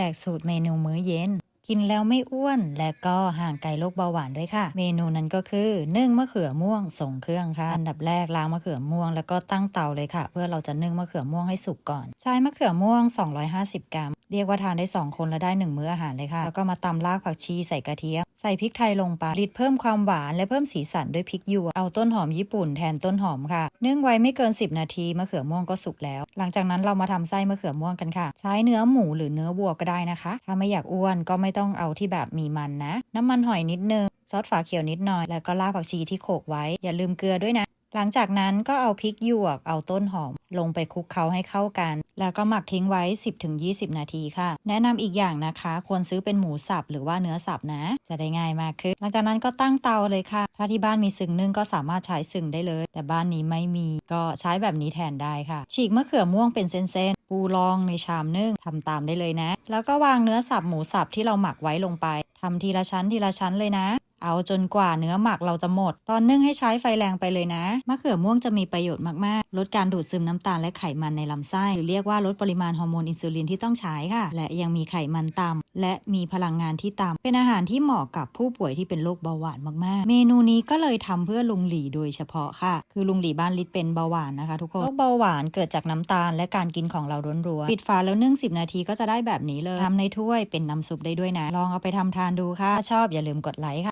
จกสูตรเมนูมื้อเย็น กินแล้วไม่อ้วน และก็ห่างไกลโรคเบาหวานด้วยค่ะ เมนูนั้นก็คือนึ่งมะเขือม่วงส่งเครื่องค่ะ อันดับแรกล้างมะเขือม่วงแล้วก็ตั้งเตาเลยค่ะ เพื่อเราจะนึ่งมะเขือม่วงให้สุกก่อน ใช้มะเขือม่วง 250 กรัม เรียกว่าทานได้ 2 คนและได้ 1 มื้ออาหารเลยค่ะ แล้วก็มาตำรากผักชีใส่กระเทียม ใส่พริกไทยลงไปรีดเพิ่มความหวานและเพิ่มสีสันด้วยพริกหยวกเอาต้นหอมญี่ปุ่นแทนต้นหอมค่ะ นึ่งไว้ไม่เกิน 10 นาทีมะเขือม่วงก็สุกแล้ว หลังจากนั้นเรามาทำไส้มะเขือม่วงกันค่ะ ใช้เนื้อหมูหรือเนื้อวัวก็ได้นะคะ ถ้าไม่อยากอ้วนก็ไม่ต้องเอาที่แบบมีมันนะ น้ำมันหอยนิดนึงซอสฝาเขียวนิดหน่อยแล้วก็รากผักชีที่โขกไว้อย่าลืมเกลือด้วยนะ หลังจากนั้นก็เอาพริกหยวกเอาต้นหอม ลงไปคลุกเคล้าให้เข้ากัน แล้วก็หมักทิ้งไว้ 10-20 นาทีค่ะ แนะนำอีกอย่างนะคะ ควรซื้อเป็นหมูสับหรือว่าเนื้อสับนะ จะได้ง่ายมากขึ้น หลังจากนั้นก็ตั้งเตาเลยค่ะ ถ้าที่บ้านมีสึงนึ่งก็สามารถใช้สึงได้เลย แต่บ้านนี้ไม่มีก็ใช้แบบนี้แทนได้ค่ะ ฉีกมะเขือม่วงเป็นเส้นๆปูรองในชามนึ่งทำตามได้เลยนะ แล้วก็วางเนื้อสับหมูสับที่เราหมักไว้ลงไปทำทีละชั้นทีละชั้นเลยนะ เอาจนกว่าเนื้อหมักเราจะหมด ตอนนึ่งให้ใช้ไฟแรงไปเลยนะ มะเขือม่วงจะมีประโยชน์มากๆ ลดการดูดซึมน้ำตาลและไขมันในลำไส้ หรือเรียกว่าลดปริมาณฮอร์โมนอินซูลินที่ต้องใช้ค่ะ และยังมีไขมันต่ำและมีพลังงานที่ต่ำเป็นอาหารที่เหมาะกับผู้ป่วยที่เป็นโรคเบาหวานมากๆ เมนูนี้ก็เลยทำเพื่อลุงหลี่โดยเฉพาะค่ะ คือลุงหลี่บ้านลิศเป็นเบาหวานนะคะทุกคน โรคเบาหวานเกิดจากน้ำตาล และการกินของเราร้วนๆ ปิดฝาแล้วนึ่ง10 นาทีก็จะได้แบบนี้เลยทำในถ้วยเป็นน้ำซุปได้ด้วยนะ ลองเอาไปทำทานดูค่ะ ชอบอย่าลืมกดไลค์ค่ะ